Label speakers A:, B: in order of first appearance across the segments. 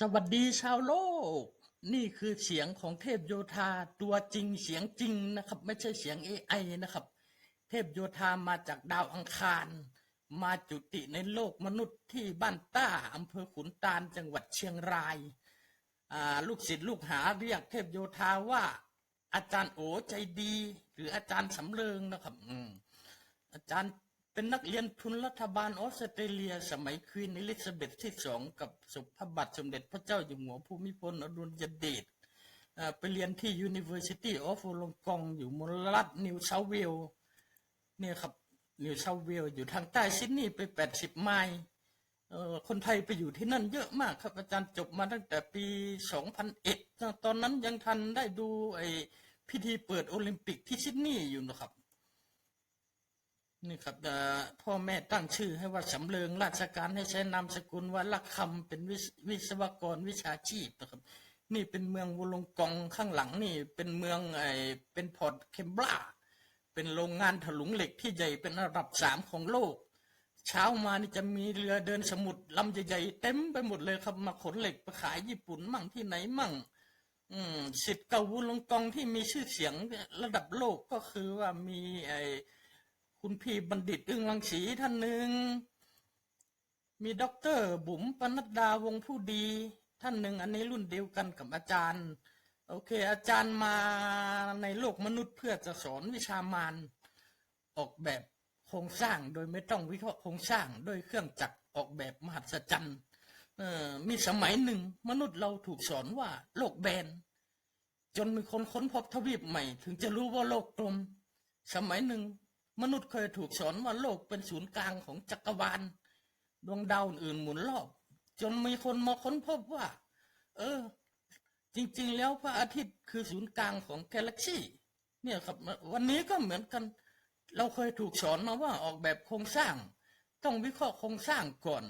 A: สวัสดีชาวโลก นี่คือเสียงของเทพโยธาตัวจริงเสียงจริงนะครับ ไม่ใช่เสียง AI นะครับ เทพโยธามาจากดาวอังคาร มาจุติในโลกมนุษย์ที่บ้านต้าอำเภอขุนตาลจังหวัดเชียงรายลูกศิษย์ลูกหาเรียกเทพโยธาว่า อาจารย์โอใจดี หรืออาจารย์สำเริงนะครับอาจารย์ เป็นนักเรียนทุนรัฐบาลออสเตรเลีย สมัยควีนอลิซาเบธที่สองกับสมพระบาทสมเด็จพระเจ้าอยู่หัวภูมิพลอดุลยเดชไปเรียนที่ University of Wollongong อยู่มลรัฐนิวเซาเวลเนี่ยครับนิวเซาเวลอยู่ทางใต้ซิดนีย์ไป 80 ไมล์คนไทยไปอยู่ที่นั่นเยอะมากครับ อาจารย์จบมาตั้งแต่ปี 2001 ตอนนั้นยังทันได้ดูไอพิธีเปิดโอลิมปิกที่ซิดนีย์อยู่นะครับ นี่ครับพ่อแม่ตั้งชื่อให้ว่าสำเริงราชการให้ใช้นามสกุลว่าลักคำเป็นวิศวิศวกรวิชาชีพนะครับ นี่เป็นเมืองวุลงกองข้างหลังนี่ เป็นเมืองไอเป็นพอร์ตเคมบราเป็นโรงงานถลุงเหล็กที่ใหญ่เป็นอันดับสามของโลก เช้ามานี่จะมีเรือเดินสมุทรลำใหญ่ๆเต็มไปหมดเลยครับมาขนเหล็กไปขายญี่ปุ่นมั่งที่ไหนมั่งอืมสิทธิ์เก่าวุลงกองที่มีชื่อเสียงระดับโลกก็คือว่ามีไอ คุณพี่บัณฑิตอึ้งรังสีท่านหนึ่ง มีด็อกเตอร์บุ๋มปนัดดาวงผู้ดี ท่านหนึ่งอันนี้รุ่นเดียวกันกับอาจารย์ โอเค อาจารย์มาในโลกมนุษย์เพื่อจะสอนวิชามารออกแบบโครงสร้างโดยไม่ต้องวิเคราะห์โครงสร้างด้วยเครื่องจักรออกแบบมหัศจรรย์เออมีสมัยหนึ่งมนุษย์เราถูกสอนว่าโลกแบน จนมีคนค้นพบทวีปใหม่ ถึงจะรู้ว่าโลกกลม สมัยหนึ่ง มนุษย์เคยถูกสอนว่าโลกเป็นศูนย์กลางของจักรวาล ดวงดาวอื่นหมุนรอบ จนมีคนมาค้นพบว่า เออ จริง ๆ แล้วพระอาทิตย์คือศูนย์กลางของกาแล็กซี่เนี่ยครับ วันนี้ก็เหมือนกัน เราเคยถูกสอนมาว่าออกแบบโครงสร้าง ต้องวิเคราะห์โครงสร้างก่อน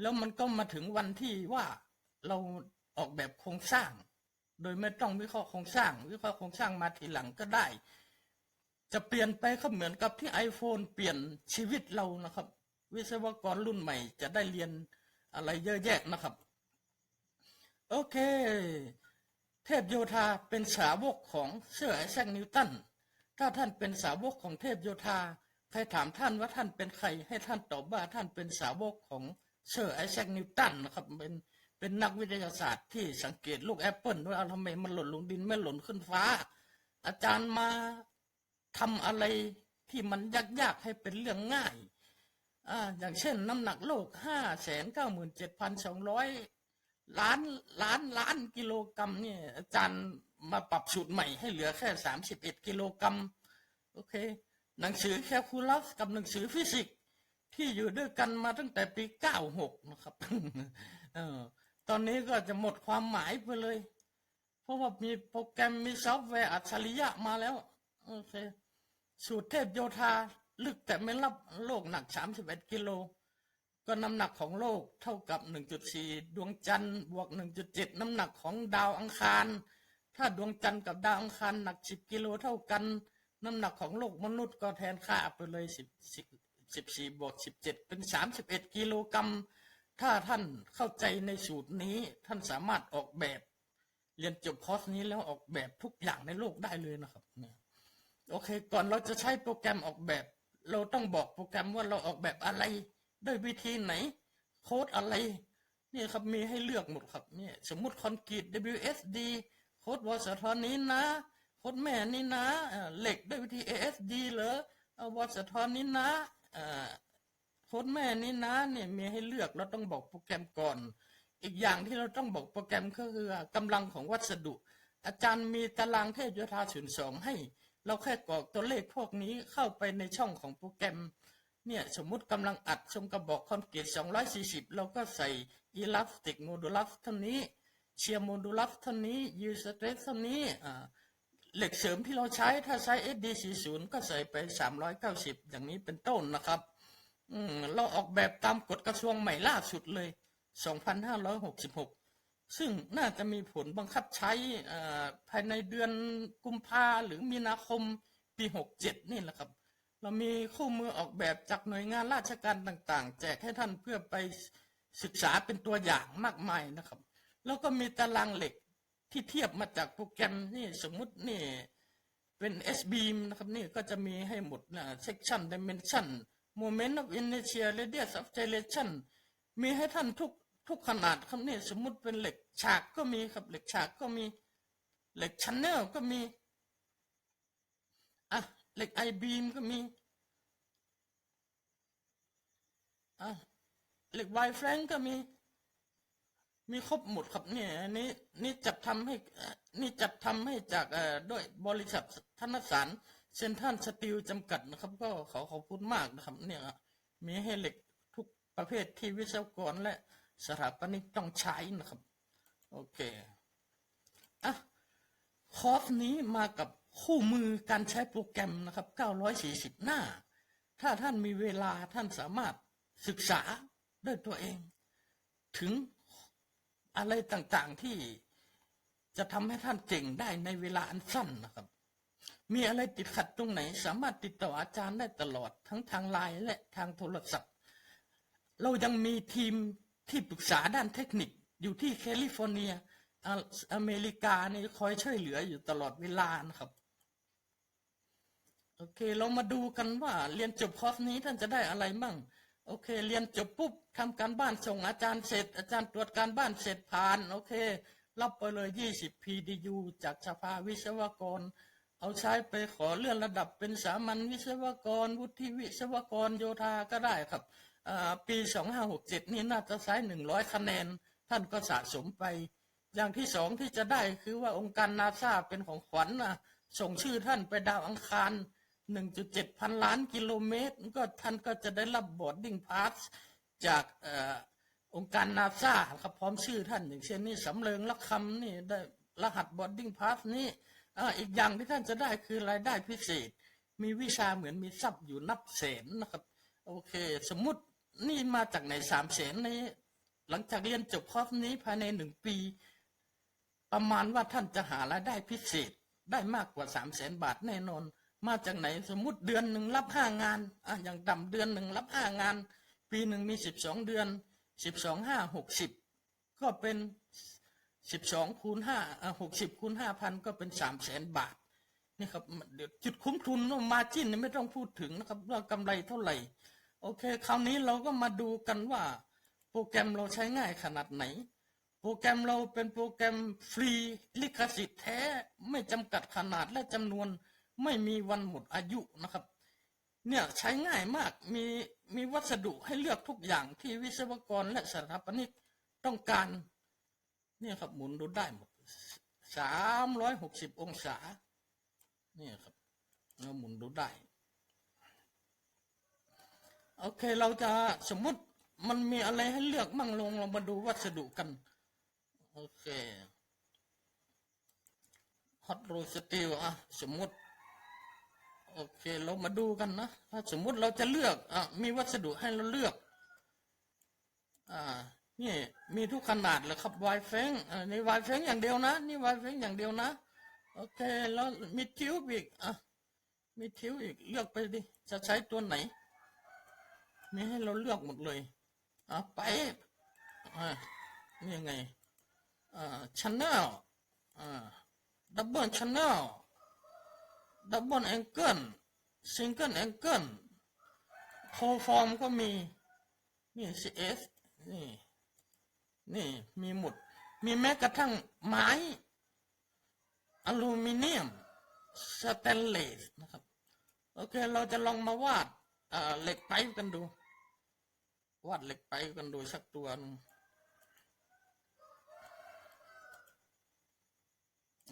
A: แล้วมันก็มาถึงวันที่ว่าเราออกแบบโครงสร้าง โดยไม่ต้องวิเคราะห์โครงสร้าง วิเคราะห์โครงสร้างมาทีหลังก็ได้ จะเปลี่ยนไปก็เหมือนกับที่ iPhone เปลี่ยนชีวิตเรานะครับ วิศวกรรุ่นใหม่จะได้เรียนอะไรเยอะแยะนะครับ โอเค เทพโยธาเป็นสาวกของเซอร์ไอแซคนิวตันถ้าท่านเป็นสาวกของเทพโยธาใครถามท่านว่าท่านเป็นใคร ให้ท่านตอบว่าท่านเป็นสาวกของเซอร์ไอแซคนิวตันนะครับเป็นเป็นนักวิทยาศาสตร์ที่สังเกตลูกแอปเปิลว่าทำไมมันหล่นลงดินไม่หล่นขึ้นฟ้า อาจารย์มา ทำอะไรที่มันยากๆให้เป็นเรื่องง่ายอ่าอย่างเช่นน้ำหนักโลกห้าแสนเก้าหมื่นเจ็ดพันสองร้อยล้านล้านล้านกิโลกรัมเนี่ยอาจารย์มาปรับสูตรใหม่ให้เหลือแค่สามสิบเอ็ดกิโลกรัมโอเค หนังสือแคลคูลัสกับหนังสือฟิสิกส์ที่อยู่ด้วยกันมาตั้งแต่ปีเก้าหกนะครับเออตอนนี้ก็จะหมดความหมายไปเลย เพราะว่ามีโปรแกรมมีซอฟต์แวร์อัจฉริยะมาแล้ว โอเค สูตรเทพโยธา ลึกแต่ไม่รับโลกหนัก 31 กิโล ก็น้ำหนักของโลกเท่ากับ 1.4 ดวงจันทร์บวก 1.7 น้ำหนักของดาวอังคาร ถ้าดวงจันทร์กับดาวอังคารหนัก 10 กิโลเท่ากัน น้ำหนักของโลกมนุษย์ก็แทนค่าไปเลย 10 10 14บวก17 เป็น 31 กิโลกรัม ถ้าท่านเข้าใจในสูตรนี้ ท่านสามารถออกแบบ เรียนจบคอร์สนี้แล้วออกแบบทุกอย่างในโลกได้เลยนะครับ โอเค ก่อนเราจะใช้โปรแกรมออกแบบ เราต้องบอกโปรแกรมว่าเราออกแบบอะไรด้วยวิธีไหน โค้ดอะไรนี่ครับมีให้เลือกหมดครับเนี่ยสมมุติคอนกรีต WSD โค้ดวสทนี้นะโค้ดแม่นี่นะเหล็กด้วยวิธี ASD เหรอเอาวสทนี้นะโค้ดแม่นี่นะเนี่ยมีให้เลือกเราต้องบอกโปรแกรมก่อน อีกอย่างที่เราต้องบอกโปรแกรมก็คือกำลังของวัสดุ อาจารย์มีตารางเทพโยธาศูนย์สองให้ เราแค่กรอกตัวเลขพวกนี้เข้าไปในช่องของโปรแกรม เนี่ยสมมุติกำลังอัดชมกระบอกคอนกรีต240 เราก็ใส่ elastic modulus เท่านี้เชียร์ modulus เท่านี้ yield stress เท่านี้เหล็กเสริมที่เราใช้ถ้าใช้ SD40 ก็ใส่ไป 390 อย่างนี้เป็นต้นนะครับเราออกแบบตามกฎกระทรวงใหม่ล่าสุดเลย 2566 ซึ่งน่าจะมีผลบังคับใช้ภายในเดือนกุมภาหรือมีนาคมปี 67 นี่แหละครับ เรามีคู่มือออกแบบจากหน่วยงานราชการต่าง ๆ แจกให้ท่านเพื่อไปศึกษาเป็นตัวอย่างมากมายนะครับ แล้วก็มีตารางเหล็กที่เทียบมาจากโปรแกรมนี่สมมุตินี่เป็น S beam นะครับนี่ก็จะมีให้หมดนะ section dimension moment of inertia radius of gyration มีให้ท่านทุก ทุกขนาดครับนี่สมมุติเป็นเหล็กฉากก็มีครับเหล็กฉากก็มีเหล็กชันเนลก็มีอะเหล็กไอบีมก็มีอะเหล็กไวแฟรงก็มี มีครบหมดครับเนี่ยอันนี้นี่จัดทำให้นี่จัดทำให้จากเอ่อด้วยบริษัทธนสารเซนทรัลสตีลจำกัดนะครับ ก็ขอขอบคุณมากนะครับ เนี่ยมีให้เหล็กทุกประเภทที่วิศวกรและ สถาปนิกต้องใช้นะครับ โอเคอะคอร์สนี้มากับคู่มือการใช้โปรแกรมนะครับ 940 หน้า ถ้าท่านมีเวลาท่านสามารถศึกษาด้วยตัวเอง ถึงอะไรต่างๆที่จะทำให้ท่านเก่งได้ในเวลาอันสั้นนะครับ มีอะไรติดขัดตรงไหน สามารถติดต่ออาจารย์ได้ตลอดทั้งทางไลน์และทางโทรศัพท์ เรายังมีทีม ที่ปรึกษาด้านเทคนิคอยู่ที่แคลิฟอร์เนียอเมริกานี่คอยช่วยเหลืออยู่ตลอดเวลานะครับโอเค เรามาดูกันว่าเรียนจบคอร์สนี้ท่านจะได้อะไรมั่ง โอเค เรียนจบปุ๊บทำการบ้านส่งอาจารย์เสร็จ อาจารย์ตรวจการบ้านเสร็จผ่าน โอเค รับไปเลย 20 PDU จากสภาวิศวกร เอาใช้ไปขอเลื่อนระดับเป็นสามัญวิศวกร วุฒิวิศวกรโยธาก็ได้ครับ ปี 2567 นี่น่าจะใช้100 คะแนน ท่านก็สะสมไป อย่างที่สองที่จะได้คือว่าองค์การนาซาเป็นของขวัญนะส่งชื่อท่านไปดาวอังคาร 1.7 พันล้านกิโลเมตร ก็ท่านก็จะได้รับบอร์ดดิ้งพาสจากอองค์การนาซาครับพร้อมชื่อท่าน อย่างเช่นนี่สำเริงละคำนี่ได้รหัสบอร์ดดิ้งพาสนี่อีกอย่างที่ท่านจะได้คือรายได้พิเศษ มีวิชาเหมือนมีทรัพย์อยู่นับแสนนะครับ โอเค สมมติ นี่มาจากไหนสามแสนนี้ หลังจากเรียนจบคอร์สนี้ภายในหนึ่งปี ประมาณว่าท่านจะหารายได้พิเศษได้มากกว่าสามแสนบาทแน่นอน มาจากไหนสมมติเดือนหนึ่งรับห้างานอะอย่างต่ำเดือนหนึ่งรับห้างาน ปีหนึ่งมีสิบสองเดือนสิบสองห้าหกสิบก็เป็นสิบสองคูณห้าอะหกสิบคูณห้าพันก็เป็นสามแสนบาทนี่ครับเดี๋ยวจุดคุ้มทุนมาจิ้นไม่ต้องพูดถึงนะครับ ว่ากำไรเท่าไหร่ โอเค คราวนี้เราก็มาดูกันว่า โปรแกรมเราใช้ง่ายขนาดไหน โปรแกรมเราเป็นโปรแกรมฟรีลิขสิทธิ์แท้ ไม่จำกัดขนาดและจำนวน ไม่มีวันหมดอายุนะครับ เนี่ยใช้ง่ายมาก มีมีวัสดุให้เลือกทุกอย่างที่วิศวกรและสถาปนิกต้องการ เนี่ยครับหมุนดูได้หมดสามร้อยหกสิบองศา เนี่ยครับเราหมุนดูได้ โอเค เราจะสมมติมันมีอะไรให้เลือกมั่งลงเรามาดูวัสดุกัน โอเคฮอตโรสตีลอะสมมติโอเค เรามาดูกันนะ ถ้าสมมุติเราจะเลือกอะมีวัสดุให้เราเลือก อ่า นี่มีทุกขนาดเลยครับไวแฟงอ่านี่ไวแฟงอย่างเดียวนะ นี่ไวแฟงอย่างเดียวนะ โอเค แล้วมีทิวอีก อะ มีทิวอีก เลือกไปดิ จะใช้ตัวไหน มีให้เราเลือกหมดเลยอะไปอ่านี่ยังไงอ่าชันแนลอ่าดับเบิลชันแนลดับเบิลแองเกิลซิงเกิลแองเกิลโคฟอร์มก็มี นี่ CS นี่ นี่ มีหมด มีแม้กระทั่งไม้อลูมิเนียมสแตนเลสนะครับ โอเค เราจะลองมาวาดเอ่อเหล็กไปกันดู วาดเหล็กไปกันโดูสักตัวหนึง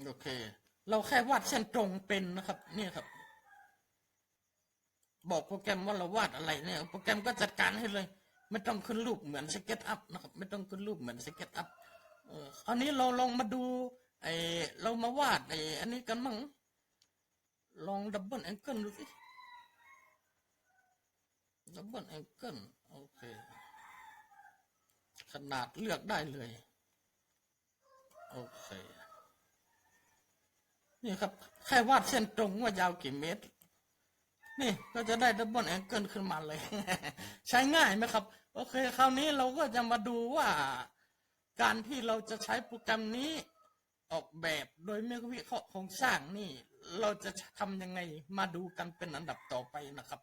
A: โอเค เราแค่วาดเส้นตรงเป็นนะครับ เนี่ยครับ บอกโปรแกรมว่าเราวาดอะไรเนี่ย โปรแกรมก็จัดการให้เลย ไม่ต้องขึ้นรูปเหมือนสเก็ตอัพนะครับ ไม่ต้องขึ้นรูปเหมือนสเก็ตอัพเอออันนี้เราลองมาดูไอเรามาวาดไออันนี้กันมั่งลองดับเบิลแองเกิลดูสิดับเบิลแองเกิล โอเค ขนาดเลือกได้เลย โอเค นี่ครับ แค่วาดเส้นตรงว่ายาวกี่เมตร นี่ก็จะได้ดับเบิลแองเกิลขึ้นมาเลย ใช้ง่ายไหมครับ โอเค คราวนี้เราก็จะมาดูว่า การที่เราจะใช้โปรแกรมนี้ออกแบบโดยไม่วิเคราะห์โครงสร้างนี่ เราจะทำยังไงมาดูกันเป็นอันดับต่อไปนะครับ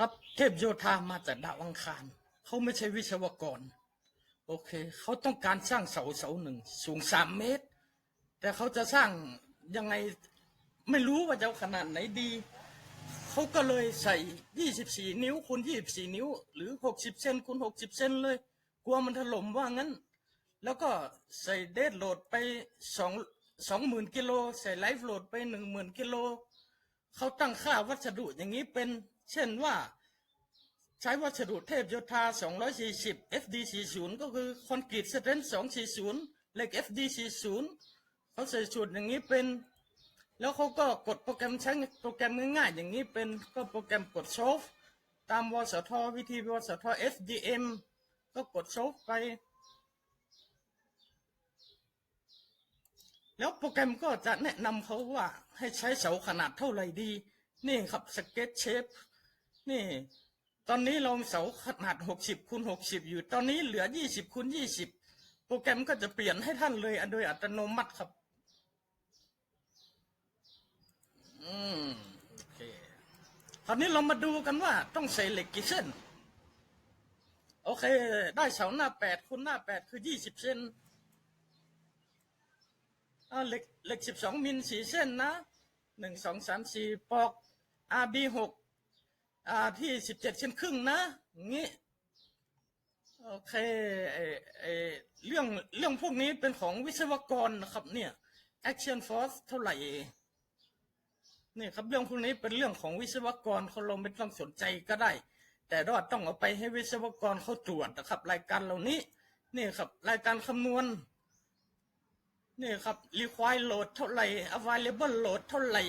A: ครับเทพโยธามาจากดาวอังคารเขาไม่ใช่วิศวกร โอเค เขาต้องการสร้างเสาเสาหนึ่ง สูงสามเมตร แต่เขาจะสร้างยังไงไม่รู้ว่าจะเอาขนาดไหนดี เขาก็เลยใส่ 24 นิ้วคูณ24 นิ้ว หรือ 60 เซนคูณ60 เซนเลย กลัวมันถล่มว่างั้น แล้วก็ใส่เดดโหลดไป2 20,000กิโล ใส่ไลฟ์โหลดไป 10,000กิโล เขาตั้งค่าวัสดุอย่างนี้เป็น เช่นว่าใช้วัสดุเทพโยธา 240 FD 40 ก็คือคอนกรีตสเตรนท์240เหล็ก FD 40 เขาใส่สูตรอย่างนี้เป็น แล้วเขาก็กดโปรแกรมใช้โปรแกรมง่ายๆอย่างนี้เป็นก็โปรแกรมกดโชฟตามวสทวิธีวสท FDM ก็กดโชฟไป แล้วโปรแกรมก็จะแนะนำเขาว่าให้ใช้เสาขนาดเท่าไหร่ดี นี่ครับสเก็ตเชฟ นี่ ตอนนี้เราเสาขนาด60คูณ60อยู่ ตอนนี้เหลือ20คูณ20โปรแกรมก็จะเปลี่ยนให้ท่านเลยโดยอัตโนมัติครับ อืมโอเคคราวนี้เรามาดูกันว่าต้องใส่เหล็กกี่เส้น โอเค ได้เสาหน้าแปดคูณหน้าแปดคือยี่สิบเส้นเหล็กเหล็กสิบสองมิลสี่เส้นนะหนึ่งสองสามสี่ปอก RB หก อ่าที่สิบเจ็ดเส้นครึ่งนะอย่างงี้โอเคไอไอเรื่องเรื่องพวกนี้เป็นของวิศวกรนะครับ เนี่ย action force เท่าไหร่นี่ครับเรื่องพวกนี้เป็นเรื่องของวิศวกรเขาเราไม่ต้องสนใจก็ได้ แต่เราต้องเอาไปให้วิศวกรเขาตรวจนะครับ รายการเหล่านี้นี่ครับรายการคำนวณนี่ครับ require load เท่าไหร่ available load เท่าไหร่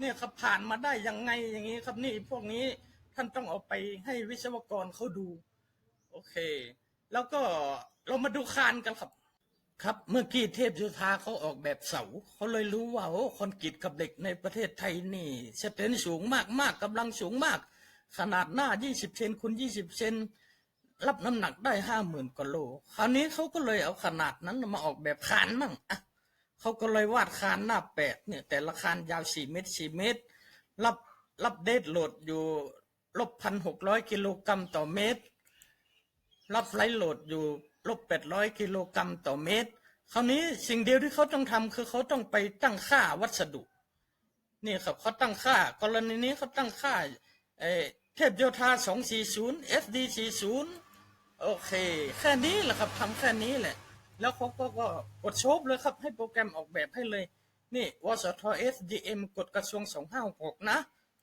A: เนี่ครับผ่านมาได้ยังไงอย่างนี้ครับนี่พวกนี้ท่านต้องเอาไปให้วิศวกรเขาดู โอเค แล้วก็เรามาดูคานกันครับ ครับเมื่อกี้เทพโยธาเขาออกแบบเสาเขาเลยรู้ว่าโอ้คอนกรีตกับเหล็กในประเทศไทยนี่สเตนสูงมากมากกำลังสูงมาก ขนาดหน้า 20 เซนคูณ20 เซนรับน้ำหนักได้ห้าหมื่นกว่าโล คราวนี้เขาก็เลยเอาขนาดนั้นมาออกแบบคานมั่งอะ เขาก็เลยวาดคานหน้าแปดเนี่ย แต่ละคานยาว4เมตร4เมตร รับรับเดดโหลดอยู่ลบพันหกร้อยกิโลกรัมต่อเมตร รับไฟล์โหลดอยู่ลบแปดร้อยกิโลกรัมต่อเมตร คราวนี้สิ่งเดียวที่เขาต้องทำคือเขาต้องไปตั้งค่าวัสดุ นี่ครับเขาตั้งค่า กรณีนี้เขาตั้งค่าเอเทพโยธา240 FD 40โอเค แค่นี้แหละครับทำแค่นี้แหละ แล้วเขาก็ก็กดโชบเลยครับ ให้โปรแกรมออกแบบให้เลย นี่วสท SDM กฎกระทรวง256นะ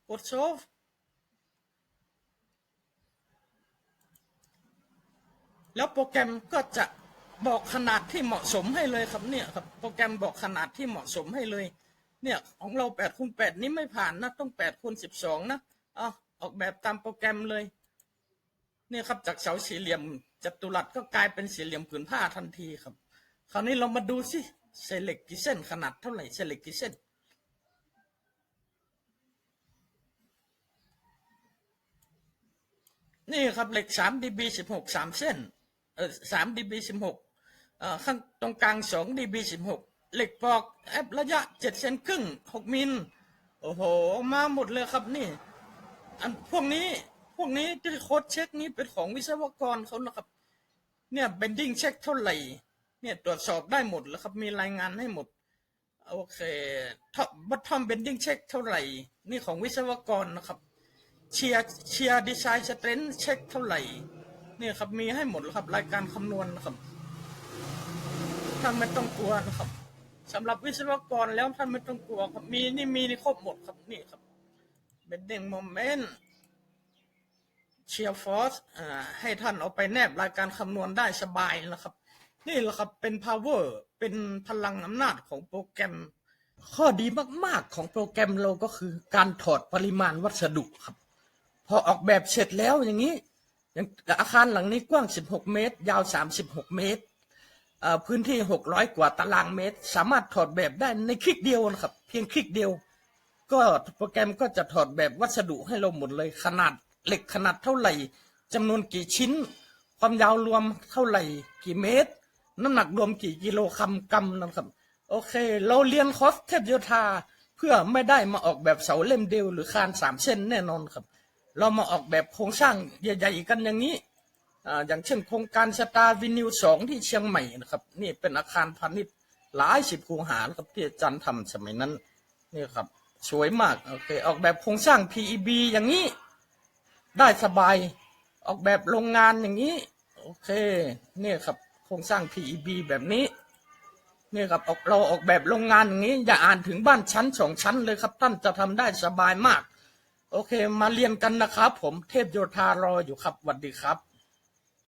A: กดโชบแล้วโปรแกรมก็จะบอกขนาดที่เหมาะสมให้เลยครับเนี่ยครับ โปรแกรมบอกขนาดที่เหมาะสมให้เลย เนี่ยของเราแปดคูณแปดนี้ไม่ผ่านนะ ต้องแปดคูณสิบสองนะเอออกแบบตามโปรแกรมเลย เนี่ยครับจากเสาสี่เหลี่ยมจัตุรัสก็กลายเป็นสี่เหลี่ยมผืนผ้าทันทีครับ คราวนี้เรามาดูสิเศษเหล็กกี่เส้นขนาดเท่าไหร่เศษเหล็กกี่เส้นนี่ครับเหล็กสามดีบีสิบหกสามเส้นเออสามดีบีสิบหกเอ่อข้างตรงกลางสองดีบีสิบหกเหล็กปอกแอประยะเจ็ดเซนครึ่งหกมิลโอ้โห มาหมดเลยครับนี่ อันพวกนี้ พวกนี้ที่โค้ดเช็คนี้เป็นของวิศวกรเขานะครับ เนี่ยเบนดิ้งเช็คเท่าไหร่ เนี่ยตรวจสอบได้หมดแล้วครับ มีรายงานให้หมด โอเคท็อปบัตทอมเบนดิ้งเช็คเท่าไหร่ นี่ของวิศวกรนะครับ เชียร์เชียร์ดีไซน์สเตรนท์เช็คเท่าไหร่ เนี่ยครับมีให้หมดแล้วครับ รายการคำนวณนะครับ ท่านไม่ต้องกลัวนะครับสำหรับวิศวกรแล้วท่านไม่ต้องกลัวครับ มีนี่มีนี่ครบหมดครับนี่ครับเบนดิ้งโมเมนต์ เชียร์ฟอร์สให้ท่านเอาไปแนบรายการคำนวณได้สบายนะครับ นี่แหละครับเป็น power เป็นพลังอำนาจของโปรแกรม ข้อดีมากๆของโปรแกรมเราก็คือ การถอดปริมาณวัสดุครับ พอออกแบบเสร็จแล้วอย่างนี้อย่างอาคารหลังนี้กว้าง 16 เมตร ยาว 36 เมตรเอ่อพื้นที่ 600 กว่าตารางเมตร สามารถถอดแบบได้ในคลิกเดียวนะครับ เพียงคลิกเดียว ก็โปรแกรมก็จะถอดแบบวัสดุให้เราหมดเลยขนาด เหล็กขนาดเท่าไหร่จำนวนกี่ชิ้น ความยาวรวมเท่าไหร่ กี่เมตร น้ำหนักรวมกี่กิโลกรัมกรัมนะครับ โอเค เราเรียนคอสเทพโยธาเพื่อไม่ได้มาออกแบบเสาเล่มเดียวหรือคานสามเส้นแน่นอนครับ เรามาออกแบบโครงสร้างใหญ่ๆกันอย่างนี้ออย่างเช่นโครงการสตาร์วินิวสองที่เชียงใหม่นะครับ นี่เป็นอาคารพาณิชย์หลายสิบคูหานครับที่อาจารย์ทำสมัยนั้นนี่ครับสวยมากโอเคออกแบบโครงสร้าง PEB อย่างนี้ ได้สบาย ออกแบบโรงงานอย่างนี้ โอเค เนี่ยครับโครงสร้าง PEB แบบนี้ เนี่ยครับออกเราออกแบบโรงงานอย่างนี้ อย่าอ่านถึงบ้านชั้นสองชั้นเลยครับ ท่านจะทำได้สบายมาก โอเค มาเรียนกันนะครับ ผมเทพโยธารออยู่ครับสวัสดีครับ